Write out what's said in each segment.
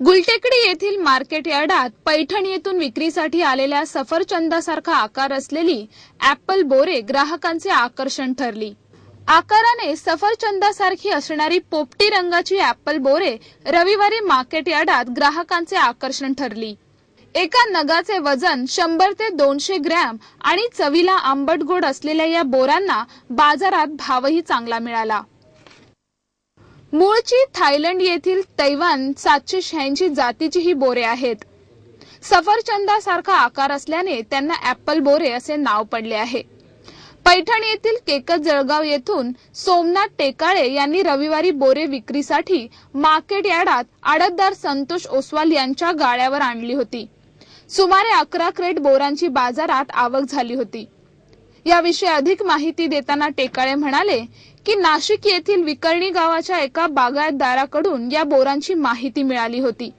गुलटेकडी येथील मार्केट यार्डात पैठण येथून विक्रीसाठी आलेल्या सफरचंदासारखा आकार असलेली ऍपल बोरे ग्राहकांचे आकर्षण ठरली. आकाराने सफरचंदासारखी असणारी पोपटी रंगाची ऍपल बोरे रविवारी मार्केट यार्डात ग्राहकांचे आकर्षण ठरली. एका नगाचे वजन शंभर ते दोनशे ग्रॅम आणि चवीला आंबट गोड असलेल्या या बोरांना बाजारात भावही चांगला मिळाला. मूळची थायलंड येथील तैवान सातशे शहाऐंशी जातीची ही बोरे आहेत. सफरचंदासारखा आकार असल्याने त्यांना ऍपल बोरे असे नाव पडले आहे. पैठण येथील केकत जळगाव येथून सोमनाथ टेकाळे यांनी रविवारी बोरे विक्रीसाठी मार्केट यार्डात आडतदार संतोष ओसवाल यांच्या गाळ्यावर आणली होती. सुमारे अकरा क्रेट बोरांची बाजारात आवक झाली होती. याविषयी अधिक माहिती देताना टेकाळे म्हणाले की नाशिक येथील विकर्णी गावाच्या एका बागायतदाराकडून या बोरांची माहिती मिळाली होती.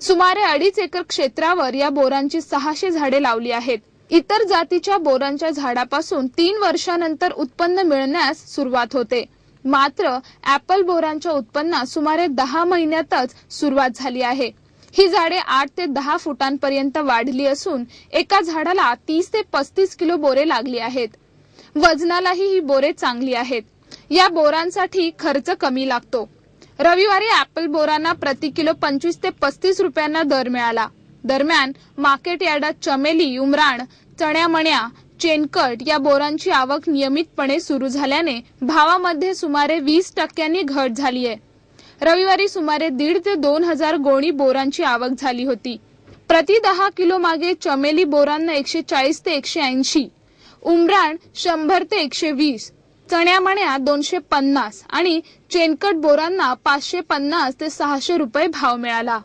सुमारे अडीच एकर क्षेत्रावर या बोरांची सहाशे झाडे लावली आहेत. इतर जातीच्या बोरांच्या झाडापासून तीन वर्षानंतर उत्पन्न मिळण्यास सुरुवात होते. मात्र ऍपल बोरांच्या उत्पन्नात सुमारे दहा महिन्यातच सुरुवात झाली आहे. ही झाडे आठ ते दहा फुटांपर्यंत वाढली असून एका झाडाला तीस ते पस्तीस किलो बोरे लागली आहेत. वजनालाही ही बोरे चांगली आहेत. या बोरांसाठी खर्च कमी लागतो. रविवारी ऍपल बोरांना प्रति किलो पंचवीस ते पस्तीस रुपयांना दर मिळाला. दरम्यान मार्केट यार्डात चमेली उमराण चण्यामण्या चेनकट या बोरांची आवक नियमितपणे सुरू झाल्याने भावामध्ये सुमारे वीस टक्क्यांनी घट झाली आहे. रविवारी सुमारे दीड ते दोन हजार गोणी बोरांची आवक झाली होती. प्रति दहा किलो मागे चमेली बोरांना एकशे चाळीस ते एकशे ऐंशी उमराण शंभर ते एकशे वीस चण्यामण्या दोनशे पन्नास आणि चेनकट बोरांना पाचशे पन्नास ते सहाशे रुपये भाव मिळाला.